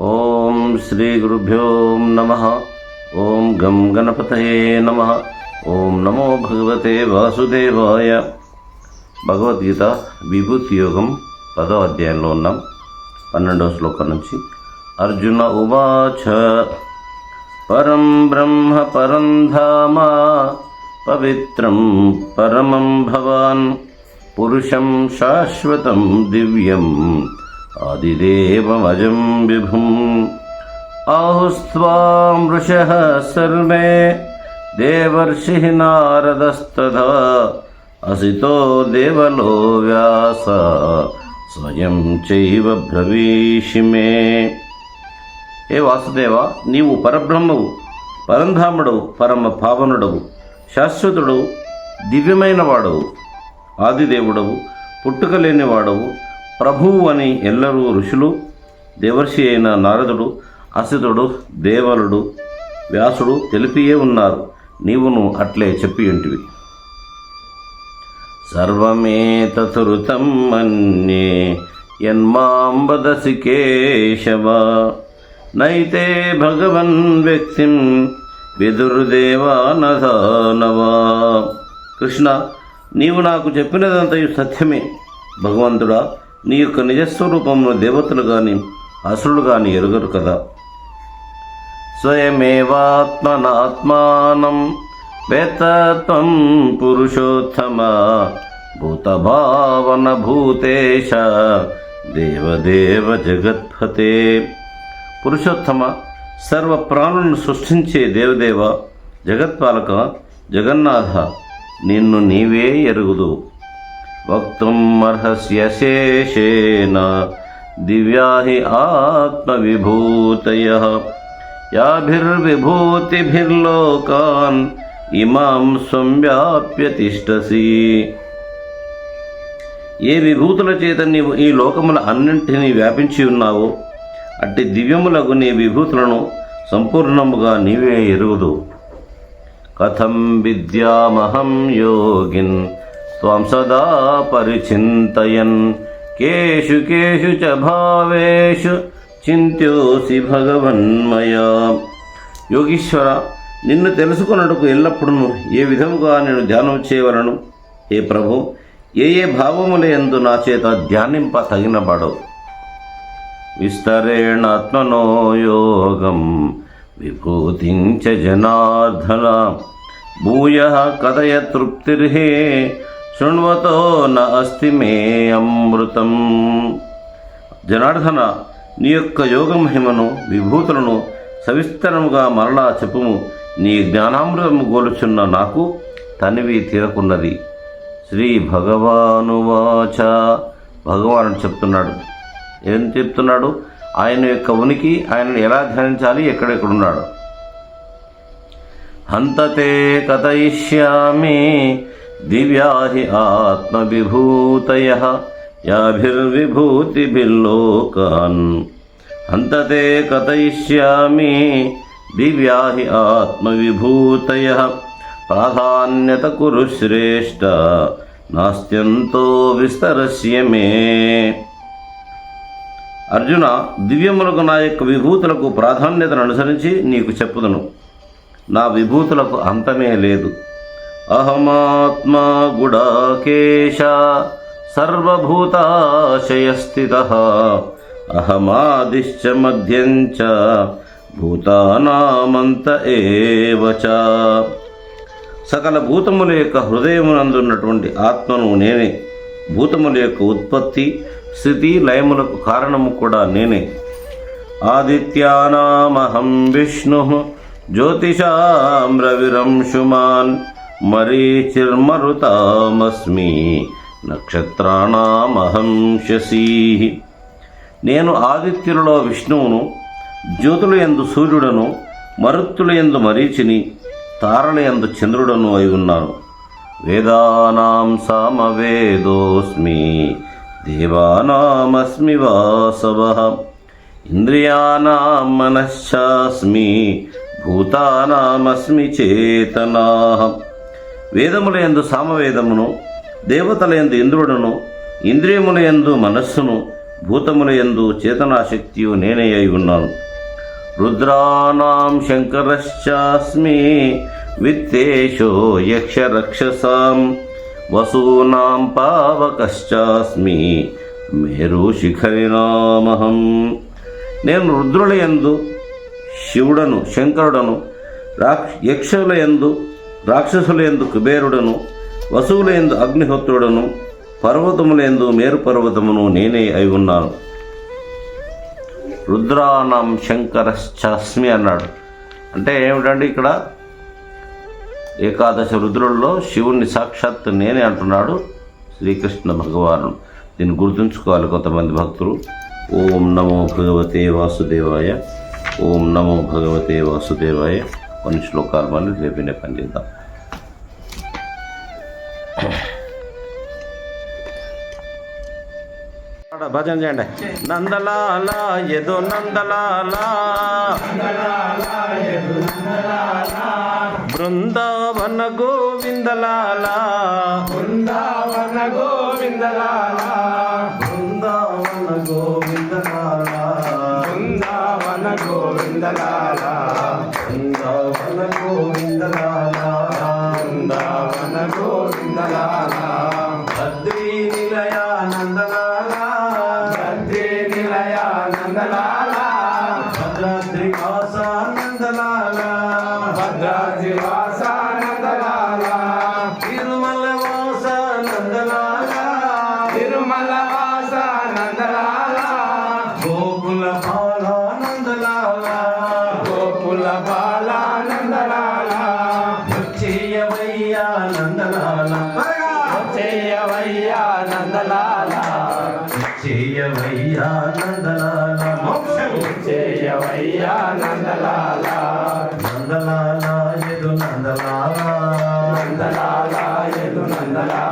ఓం శ్రీ గురుభ్యో నమ. ఓం గం గణపతయే నమ. ఓం నమో భగవతే వాసుదేవాయ. భగవద్గీత విభూతి యోగం పదో అధ్యాయంలో ఉన్నాం. పన్నెండవ శ్లోకం నుంచి. అర్జున ఉవాచ. పరం బ్రహ్మ పరం ధామ. పవిత్రం పరమం భవాన్. పురుషం శాశ్వతం దివ్యం ఆదిదేవమజం విభుం ఆహుస్త్వాం ఋషः సర్వే దేవర్షి నారదస్తథా అసితో దేవలో వ్యాస స్వయం చైవ బ్రవీషి మే ఏ వాసుదేవ నీవు పరబ్రహ్మవు పరంధాముడవు పరమ పావనుడవు శాశ్వతుడు దివ్యమైన వాడవు ఆదిదేవుడవు పుట్టుక లేనివాడవు ప్రభువు అని ఎల్లరూ ఋషులు దేవర్షి అయిన నారదుడు అసితుడు దేవలుడు వ్యాసుడు తెలిపియే ఉన్నారు. నీవును అట్లే చెప్పి ఉంటివి సర్వమేతరుతం మన్యే యన్మాం వదసి కేశవ. నైతే భగవన్ వ్యక్తిం విదుర్దేవానధానవా కృష్ణ నీవు నాకు చెప్పినదంతయు సత్యమే. భగవంతుడా నీ యొక్క నిజస్వరూపమును దేవతలు కానీ అసురులు కానీ ఎరుగరు కదా. స్వయమేవాత్మనాత్మానం వేతత్వం పురుషోత్తమ భూతభావన భూతేశ దేవదేవ జగత్పతే. పురుషోత్తమ సర్వ ప్రాణులను సృష్టించే దేవదేవ జగత్పాలక జగన్నాథ నిన్ను నీవే ఎరుగుదు. వక్తుం అర్హస్యశేషేణ దివ్యాహి ఆత్మవిభూతయ. యాభిర్విభూతిభిర్లోకాన్ ఇమాం సంవ్యాప్య తిష్టసి ఏ విభూతుల చేత నీవు ఈ లోకముల అన్నింటినీ వ్యాపించి ఉన్నావో అట్టి దివ్యములకు నీ విభూతులను సంపూర్ణముగా నీవే ఎరుగుదు. కథం విద్యామహం యోగిన్ త్వం సదా పరిచింతయన్. కేషు కేషు చ భావేషు చింత్యోసి భగవన్మయా. యోగీశ్వర నిన్ను తెలుసుకున్నట్టుకు ఎల్లప్పుడూ ఏ విధముగా నేను ధ్యానం చేయవలను? ఏ ప్రభు ఏ ఏ భావముల యందు నా చేత ధ్యానింప తగినబడవు విస్తరేణాత్మనో యోగం విభూతించ జనార్దన భూయ కథయ తృప్తిర్హే శృణ్వతో న అస్తి మే అమృతం జనార్దన నీ యొక్క యోగ మహిమను విభూతులను సవిస్తరముగా మరలా చెప్పుము. నీ జ్ఞానామృతము గోలుచున్న నాకు తనివి తీరకున్నది. శ్రీ భగవానువాచ. భగవానుడు చెప్తున్నాడు. ఏం చెప్తున్నాడు? ఆయన యొక్క ఉనికి ఆయనను ఎలా ధ్యానించాలి? ఎక్కడెక్కడున్నాడు? హంతతే కథయిష్యామి దివ్యాహి ఆత్మవిభూతయ ఆత్మవిభూతయ యాభిర్విభూతిభిర్లోకాన్ హంతతే కథయిష్యామి దివ్యాహి ఆత్మవిభూతయ ప్రాధాన్యత కురు శ్రేష్ట నాస్త్యంతో విస్తరస్య మే అర్జున దివ్యములకు నా యొక్క విభూతులకు ప్రాధాన్యతను అనుసరించి నీకు చెప్పుదును. నా విభూతులకు అంతమే లేదు. అహమాత్మా గుడాకేశ సర్వభూతాశయస్థిత. అహమాదిశ్చ మధ్యంచ భూతానామంత ఏవచ సకల భూతముల యొక్క హృదయమునందున్నటువంటి ఆత్మను నేనే. భూతముల యొక్క ఉత్పత్తి స్థితి లయములకు కారణము కూడా నేనే. ఆదిత్యానామహం విష్ణు జ్యోతిషాం రవిరంశుమాన్ మరీచిర్మరుతామస్మి నక్షత్రాణామహం శశీ. నేను ఆదిత్యులలో విష్ణువును జ్యోతుల ఎందు సూర్యుడను మరుత్తుల యందు మరీచిని తారల ఎందు చంద్రుడను అయి ఉన్నాను. వేదానాం సామవేదోస్మి. దేవానామస్మి వాసవ. ఇంద్రియాణం మనశ్చాస్మి భూతానామస్మి చేతనా. వేదముల యందు సామవేదమును దేవతలయందు ఇంద్రుడును ఇంద్రియముల యందు మనస్సును భూతముల యందు చేతనాశక్తియు నేనే అయి ఉన్నాను. రుద్రాణం శంకరశ్చాస్మి విత్తేషో యక్ష రక్షసాం వసూనాం పావకశ్చాస్మి మేరు శిఖరినామహం. నేను రుద్రుల యందు శివుడను శంకరుడను రాక్ష యక్షుల యందు రాక్షసుల యందు కుబేరుడను వసువుల యందు అగ్నిహోత్రుడను పర్వతముల యందు మేరు పర్వతమును నేనే అయి ఉన్నాను. రుద్రానం శంకరశ్చాస్మి అన్నాడు. అంటే ఏమిటంటే ఇక్కడ? ఏకాదశ రుద్రుల్లో శివుణ్ణి సాక్షాత్ నేనే అంటున్నాడు శ్రీకృష్ణ భగవాను దీన్ని గుర్తుంచుకోవాలి కొంతమంది భక్తులు. ఓం నమో భగవతే వాసుదేవాయ ఓం నమో భగవతే వాసుదేవాయ. కొన్ని శ్లోకాలు మళ్ళీ రేపినే పని చేద్దాం భజన చేయండి. నందలాల యదో నందలాల. బృందావన గోవిందలాల. బృందావన గోవిందలాల. బృందావన గోవిందలాల. బృందావన గోవిందలాల. బృందావన గోవిందలాల. బృందావన గోవిందలాల. చేయవయ్యా నందలాల. చేయవయ్యా నందలాల. మోక్షం చేయవయ్యా నందలాల. నందలాల ఎదు నందలాల. నందలాల ఎదు నందలాల.